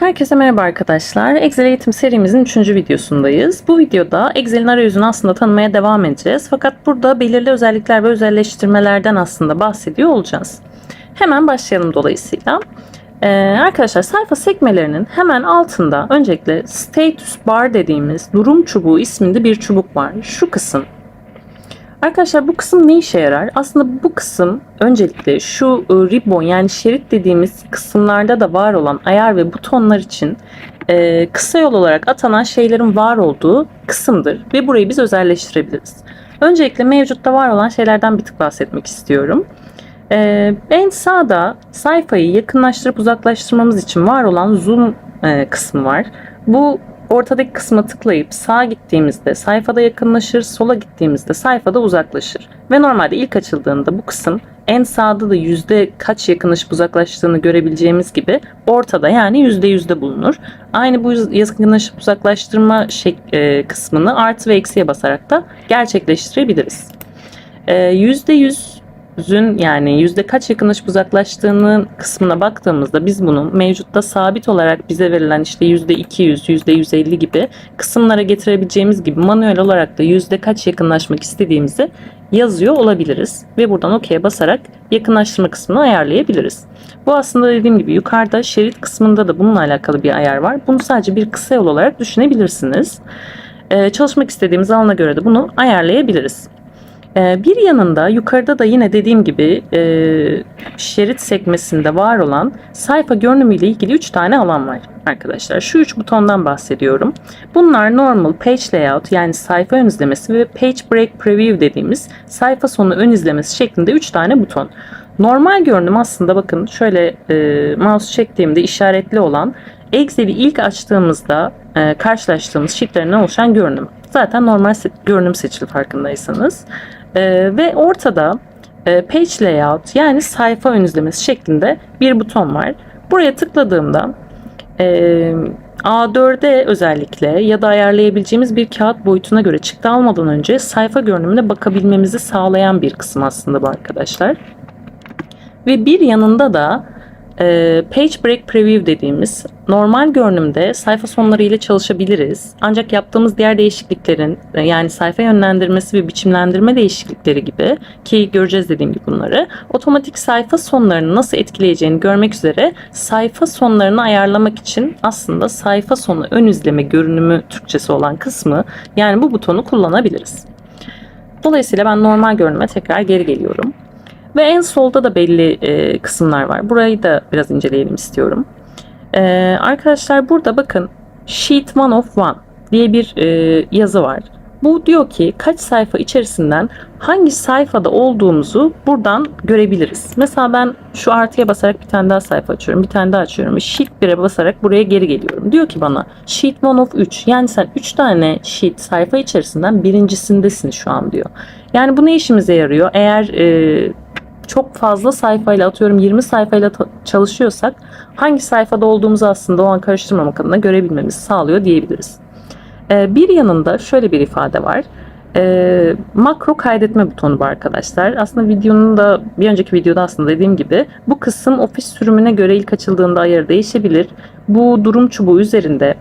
Herkese merhaba arkadaşlar. Excel eğitim serimizin 3. videosundayız. Bu videoda Excel'in arayüzünü aslında tanımaya devam edeceğiz. Fakat burada belirli özellikler ve özelleştirmelerden aslında bahsediyor olacağız. Hemen başlayalım dolayısıyla. Ee, arkadaşlar sayfa sekmelerinin hemen altında öncelikle status bar dediğimiz durum çubuğu isminde bir çubuk var. Şu kısım Arkadaşlar bu kısım ne işe yarar? Aslında bu kısım öncelikle şu e, ribbon yani şerit dediğimiz kısımlarda da var olan ayar ve butonlar için e, kısa yol olarak atanan şeylerin var olduğu kısımdır ve burayı biz özelleştirebiliriz. Öncelikle mevcutta var olan şeylerden bir tık bahsetmek istiyorum. E, en sağda sayfayı yakınlaştırıp uzaklaştırmamız için var olan zoom e, kısmı var. Bu ortadaki kısma tıklayıp sağa gittiğimizde sayfada yakınlaşır, sola gittiğimizde sayfada uzaklaşır. Ve normalde ilk açıldığında bu kısım en sağda da yüzde kaç yakınlaşıp uzaklaştığını görebileceğimiz gibi ortada yani yüzde yüzde bulunur. Aynı bu yakınlaşıp uzaklaştırma şek e, kısmını artı ve eksiye basarak da gerçekleştirebiliriz. E, yüzde yüz yüzün yani yüzde kaç yakınlaşıp uzaklaştığının kısmına baktığımızda biz bunu mevcutta sabit olarak bize verilen işte yüzde 200, yüzde 150 gibi kısımlara getirebileceğimiz gibi manuel olarak da yüzde kaç yakınlaşmak istediğimizi yazıyor olabiliriz ve buradan OK'ye basarak yakınlaştırma kısmını ayarlayabiliriz. Bu aslında dediğim gibi yukarıda şerit kısmında da bununla alakalı bir ayar var. Bunu sadece bir kısa yol olarak düşünebilirsiniz. Ee, çalışmak istediğimiz alana göre de bunu ayarlayabiliriz. Ee, bir yanında yukarıda da yine dediğim gibi e, şerit sekmesinde var olan sayfa görünümü ile ilgili 3 tane alan var arkadaşlar. Şu 3 butondan bahsediyorum. Bunlar normal page layout yani sayfa ön izlemesi ve page break preview dediğimiz sayfa sonu ön izlemesi şeklinde 3 tane buton. Normal görünüm aslında bakın şöyle e, mouse çektiğimde işaretli olan Excel'i ilk açtığımızda e, karşılaştığımız sheetlerinden oluşan görünüm. Zaten normal se- görünüm seçili farkındaysanız. E, ve ortada e, page layout yani sayfa ön izlemesi şeklinde bir buton var. Buraya tıkladığımda e, A4'e özellikle ya da ayarlayabileceğimiz bir kağıt boyutuna göre çıktı almadan önce sayfa görünümüne bakabilmemizi sağlayan bir kısım aslında bu arkadaşlar. Ve bir yanında da e, Page Break Preview dediğimiz normal görünümde sayfa sonları ile çalışabiliriz. Ancak yaptığımız diğer değişikliklerin e, yani sayfa yönlendirmesi ve biçimlendirme değişiklikleri gibi ki göreceğiz dediğim gibi bunları otomatik sayfa sonlarını nasıl etkileyeceğini görmek üzere sayfa sonlarını ayarlamak için aslında sayfa sonu ön izleme görünümü Türkçesi olan kısmı yani bu butonu kullanabiliriz. Dolayısıyla ben normal görünüme tekrar geri geliyorum. Ve en solda da belli e, kısımlar var. Burayı da biraz inceleyelim istiyorum. E, arkadaşlar burada bakın Sheet One of One diye bir e, yazı var. Bu diyor ki kaç sayfa içerisinden hangi sayfada olduğumuzu buradan görebiliriz. Mesela ben şu artıya basarak bir tane daha sayfa açıyorum. Bir tane daha açıyorum. Sheet 1'e basarak buraya geri geliyorum. Diyor ki bana Sheet One of 3. Yani sen 3 tane sheet sayfa içerisinden birincisindesin şu an diyor. Yani bu ne işimize yarıyor? Eğer e, çok fazla sayfayla atıyorum 20 sayfayla çalışıyorsak hangi sayfada olduğumuzu aslında o an karıştırmamak adına görebilmemizi sağlıyor diyebiliriz. Ee, bir yanında şöyle bir ifade var. Ee, makro kaydetme butonu bu arkadaşlar. Aslında videonun da bir önceki videoda aslında dediğim gibi bu kısım ofis sürümüne göre ilk açıldığında ayarı değişebilir. Bu durum çubuğu üzerinde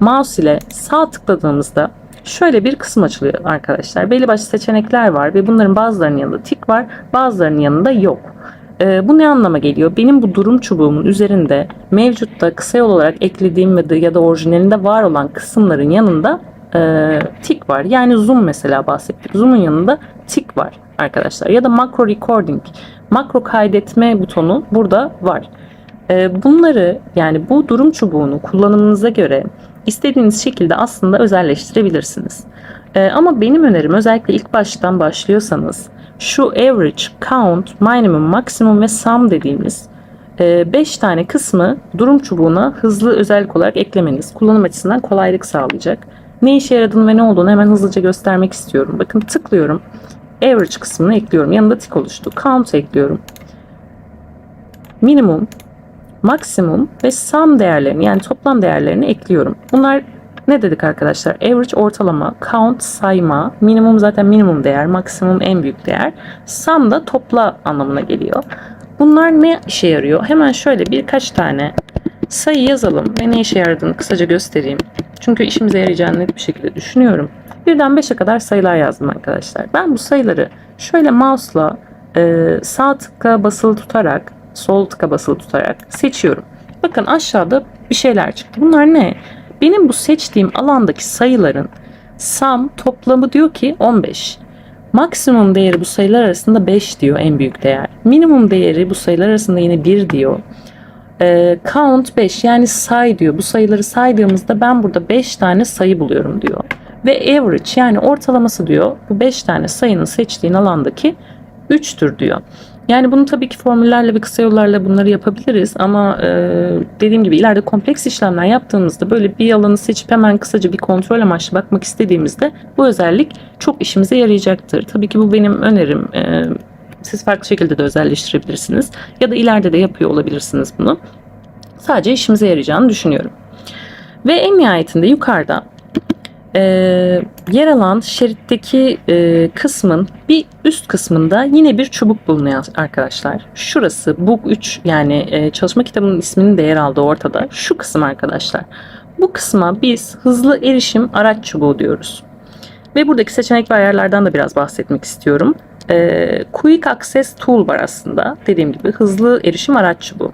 mouse ile sağ tıkladığımızda şöyle bir kısım açılıyor arkadaşlar. Belli başlı seçenekler var ve bunların bazılarının yanında tik var, bazılarının yanında yok. Ee, bu ne anlama geliyor? Benim bu durum çubuğumun üzerinde mevcutta kısa yol olarak eklediğim ya da orijinalinde var olan kısımların yanında e, tik var. Yani zoom mesela bahsettik. Zoom'un yanında tik var arkadaşlar. Ya da macro recording, makro kaydetme butonu burada var. E, bunları yani bu durum çubuğunu kullanımınıza göre istediğiniz şekilde aslında özelleştirebilirsiniz. Ee, ama benim önerim özellikle ilk baştan başlıyorsanız şu average, count, minimum, maximum ve sum dediğimiz 5 e, tane kısmı durum çubuğuna hızlı özellik olarak eklemeniz kullanım açısından kolaylık sağlayacak. Ne işe yaradığını ve ne olduğunu hemen hızlıca göstermek istiyorum. Bakın tıklıyorum. Average kısmını ekliyorum. Yanında tik oluştu. Count ekliyorum. Minimum, maksimum ve sum değerlerini yani toplam değerlerini ekliyorum. Bunlar ne dedik arkadaşlar? Average ortalama, count sayma, minimum zaten minimum değer, maksimum en büyük değer. Sum da topla anlamına geliyor. Bunlar ne işe yarıyor? Hemen şöyle birkaç tane sayı yazalım ve ne işe yaradığını kısaca göstereyim. Çünkü işimize yarayacağını net bir şekilde düşünüyorum. Birden 5'e kadar sayılar yazdım arkadaşlar. Ben bu sayıları şöyle mouse'la e, sağ tıka basılı tutarak, sol tıka basılı tutarak seçiyorum. Bakın aşağıda bir şeyler çıktı. Bunlar ne? Benim bu seçtiğim alandaki sayıların sum toplamı diyor ki 15. Maksimum değeri bu sayılar arasında 5 diyor en büyük değer. Minimum değeri bu sayılar arasında yine 1 diyor. Ee, count 5 yani say diyor. Bu sayıları saydığımızda ben burada 5 tane sayı buluyorum diyor. Ve average yani ortalaması diyor. Bu 5 tane sayının seçtiğin alandaki 3'tür diyor. Yani bunu tabii ki formüllerle ve kısa yollarla bunları yapabiliriz ama e, dediğim gibi ileride kompleks işlemler yaptığımızda böyle bir alanı seçip hemen kısaca bir kontrol amaçlı bakmak istediğimizde bu özellik çok işimize yarayacaktır. Tabii ki bu benim önerim. E, siz farklı şekilde de özelleştirebilirsiniz ya da ileride de yapıyor olabilirsiniz bunu. Sadece işimize yarayacağını düşünüyorum. Ve en nihayetinde yukarıda e, yer alan şeritteki e, kısmın bir üst kısmında yine bir çubuk bulunuyor arkadaşlar. Şurası Book 3 yani e, çalışma kitabının isminin de yer aldığı ortada. Şu kısım arkadaşlar. Bu kısma biz hızlı erişim araç çubuğu diyoruz. Ve buradaki seçenek ve ayarlardan da biraz bahsetmek istiyorum. E, Quick Access Tool var aslında. Dediğim gibi hızlı erişim araç çubuğu.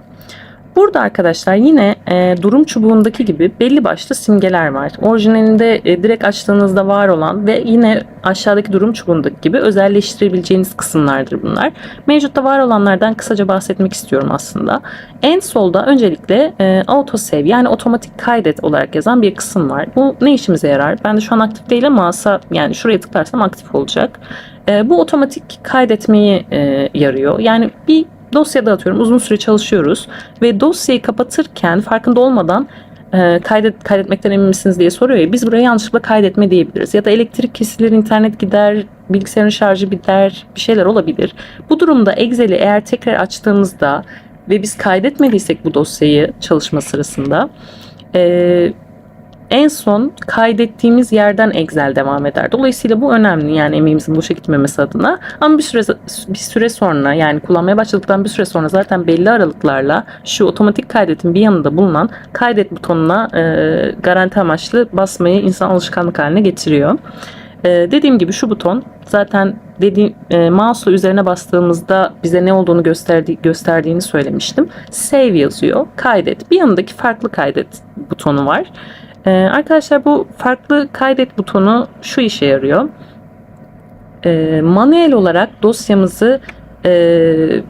Burada arkadaşlar yine e, durum çubuğundaki gibi belli başlı simgeler var. Orijinalinde e, direkt açtığınızda var olan ve yine aşağıdaki durum çubuğundaki gibi özelleştirebileceğiniz kısımlardır bunlar. Mevcutta var olanlardan kısaca bahsetmek istiyorum aslında. En solda öncelikle e, autosave yani otomatik kaydet olarak yazan bir kısım var. Bu ne işimize yarar? Ben de şu an aktif değil ama asa, yani şuraya tıklarsam aktif olacak. E, bu otomatik kaydetmeyi e, yarıyor. Yani bir dosyada atıyorum uzun süre çalışıyoruz ve dosyayı kapatırken farkında olmadan e, kaydet, kaydetmekten emin misiniz diye soruyor ya biz buraya yanlışlıkla kaydetme diyebiliriz. Ya da elektrik kesilir, internet gider, bilgisayarın şarjı biter, bir şeyler olabilir. Bu durumda Excel'i eğer tekrar açtığımızda ve biz kaydetmediysek bu dosyayı çalışma sırasında e, en son kaydettiğimiz yerden Excel devam eder. Dolayısıyla bu önemli yani emeğimizin boşa gitmemesi adına. Ama bir süre bir süre sonra yani kullanmaya başladıktan bir süre sonra zaten belli aralıklarla şu otomatik kaydetin bir yanında bulunan kaydet butonuna e, garanti amaçlı basmayı insan alışkanlık haline getiriyor. E, dediğim gibi şu buton zaten dediğim e, mouse'la üzerine bastığımızda bize ne olduğunu gösterdi, gösterdiğini söylemiştim. Save yazıyor. Kaydet. Bir yanındaki farklı kaydet butonu var. Ee, arkadaşlar bu farklı kaydet butonu şu işe yarıyor. Ee, manuel olarak dosyamızı e,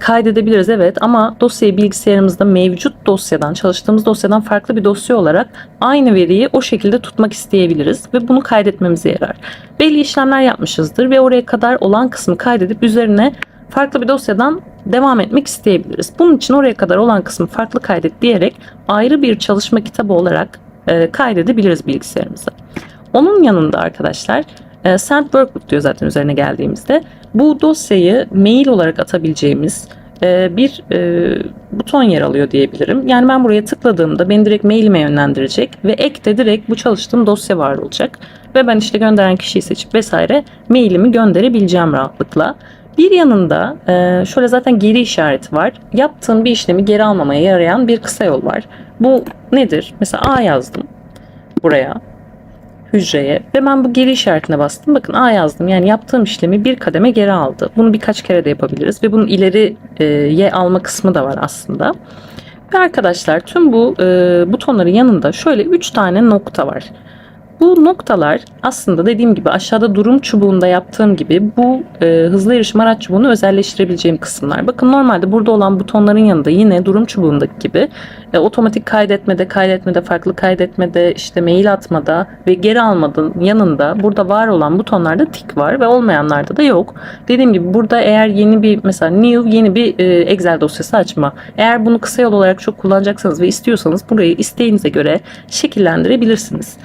kaydedebiliriz evet ama dosyayı bilgisayarımızda mevcut dosyadan çalıştığımız dosyadan farklı bir dosya olarak aynı veriyi o şekilde tutmak isteyebiliriz ve bunu kaydetmemize yarar. Belli işlemler yapmışızdır ve oraya kadar olan kısmı kaydedip üzerine farklı bir dosyadan devam etmek isteyebiliriz. Bunun için oraya kadar olan kısmı farklı kaydet diyerek ayrı bir çalışma kitabı olarak e, kaydedebiliriz bilgisayarımıza. Onun yanında arkadaşlar e, Send Workbook diyor zaten üzerine geldiğimizde. Bu dosyayı mail olarak atabileceğimiz e, bir e, buton yer alıyor diyebilirim. Yani ben buraya tıkladığımda beni direkt mailime yönlendirecek ve ekte direkt bu çalıştığım dosya var olacak. Ve ben işte gönderen kişiyi seçip vesaire mailimi gönderebileceğim rahatlıkla. Bir yanında şöyle zaten geri işareti var. Yaptığım bir işlemi geri almamaya yarayan bir kısa yol var. Bu nedir? Mesela A yazdım buraya hücreye ve ben bu geri işaretine bastım. Bakın A yazdım. Yani yaptığım işlemi bir kademe geri aldı. Bunu birkaç kere de yapabiliriz ve bunun ileriye alma kısmı da var aslında. Ve arkadaşlar tüm bu e, butonların yanında şöyle 3 tane nokta var. Bu noktalar aslında dediğim gibi aşağıda durum çubuğunda yaptığım gibi bu e, hızlı erişim araç çubuğunu özelleştirebileceğim kısımlar. Bakın normalde burada olan butonların yanında yine durum çubuğundaki gibi e, otomatik kaydetmede, kaydetmede, farklı kaydetmede, işte mail atmada ve geri almadan yanında burada var olan butonlarda tik var ve olmayanlarda da yok. Dediğim gibi burada eğer yeni bir mesela new yeni bir e, Excel dosyası açma. Eğer bunu kısa yol olarak çok kullanacaksanız ve istiyorsanız burayı isteğinize göre şekillendirebilirsiniz.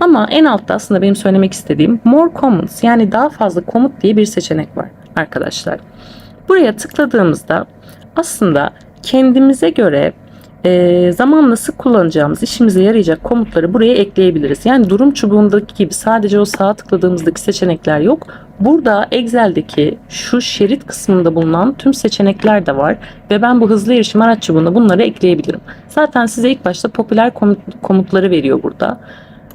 Ama en altta aslında benim söylemek istediğim More Commons yani daha fazla komut diye bir seçenek var arkadaşlar. Buraya tıkladığımızda aslında kendimize göre e, zamanla sık kullanacağımız, işimize yarayacak komutları buraya ekleyebiliriz. Yani durum çubuğundaki gibi sadece o sağa tıkladığımızdaki seçenekler yok. Burada Excel'deki şu şerit kısmında bulunan tüm seçenekler de var ve ben bu hızlı erişim araç çubuğuna bunları ekleyebilirim. Zaten size ilk başta popüler komut- komutları veriyor burada.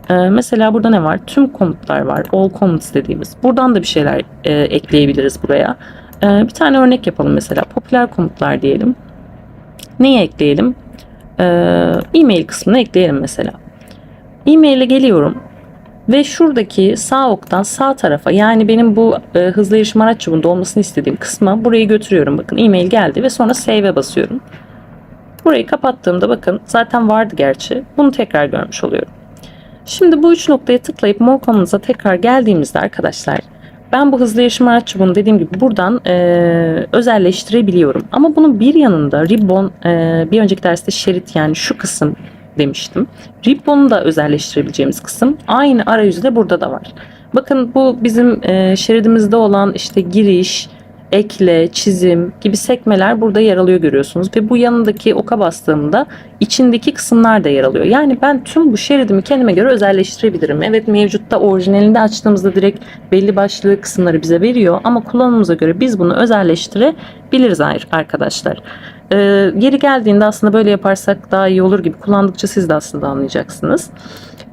Ee, mesela burada ne var? Tüm komutlar var. All commands dediğimiz. Buradan da bir şeyler e, ekleyebiliriz buraya. Ee, bir tane örnek yapalım mesela. Popüler komutlar diyelim. Neyi ekleyelim? Ee, e-mail kısmına ekleyelim mesela. E-mail'e geliyorum ve şuradaki sağ oktan sağ tarafa yani benim bu e, hızlı erişim araç çubuğunda olmasını istediğim kısma burayı götürüyorum. Bakın e-mail geldi ve sonra save'e basıyorum. Burayı kapattığımda bakın zaten vardı gerçi. Bunu tekrar görmüş oluyorum. Şimdi bu üç noktaya tıklayıp Commands'a tekrar geldiğimizde arkadaşlar ben bu hızlı erişim araç çubuğunu dediğim gibi buradan e, özelleştirebiliyorum. Ama bunun bir yanında ribbon e, bir önceki derste şerit yani şu kısım demiştim. Ribbon'u da özelleştirebileceğimiz kısım aynı arayüzde burada da var. Bakın bu bizim e, şeridimizde olan işte giriş, ekle, çizim gibi sekmeler burada yer alıyor görüyorsunuz. Ve bu yanındaki oka bastığımda içindeki kısımlar da yer alıyor. Yani ben tüm bu şeridimi kendime göre özelleştirebilirim. Evet mevcutta orijinalinde açtığımızda direkt belli başlı kısımları bize veriyor. Ama kullanımımıza göre biz bunu özelleştirebiliriz arkadaşlar. Ee, yeri geldiğinde aslında böyle yaparsak daha iyi olur gibi kullandıkça siz de aslında anlayacaksınız.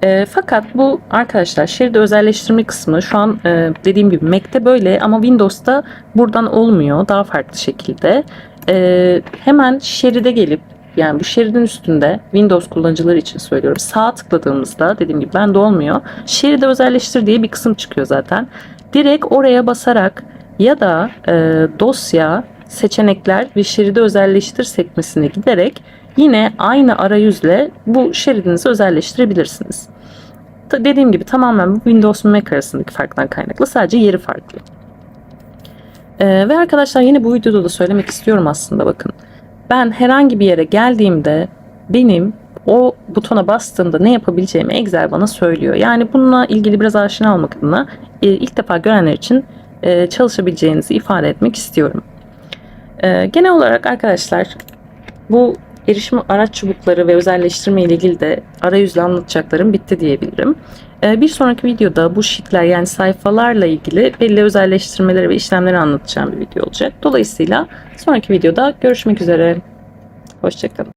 E, fakat bu arkadaşlar şeridi özelleştirme kısmı şu an e, dediğim gibi Mac'te böyle ama Windows'ta buradan olmuyor. Daha farklı şekilde. E, hemen şeride gelip yani bu şeridin üstünde Windows kullanıcıları için söylüyorum. Sağ tıkladığımızda dediğim gibi bende olmuyor. Şeride özelleştir diye bir kısım çıkıyor zaten. Direkt oraya basarak ya da e, dosya, seçenekler ve şeridi özelleştir sekmesine giderek yine aynı arayüzle bu şeridinizi özelleştirebilirsiniz. Dediğim gibi tamamen Windows ve Mac arasındaki farktan kaynaklı. Sadece yeri farklı. Ee, ve arkadaşlar yine bu videoda da söylemek istiyorum aslında bakın. Ben herhangi bir yere geldiğimde benim o butona bastığımda ne yapabileceğimi Excel bana söylüyor. Yani bununla ilgili biraz aşina olmak adına e, ilk defa görenler için e, çalışabileceğinizi ifade etmek istiyorum. E, genel olarak arkadaşlar bu erişim araç çubukları ve özelleştirme ile ilgili de arayüzle anlatacaklarım bitti diyebilirim. Ee, Bir sonraki videoda bu sheetler yani sayfalarla ilgili belli özelleştirmeleri ve işlemleri anlatacağım bir video olacak. Dolayısıyla sonraki videoda görüşmek üzere. Hoşçakalın.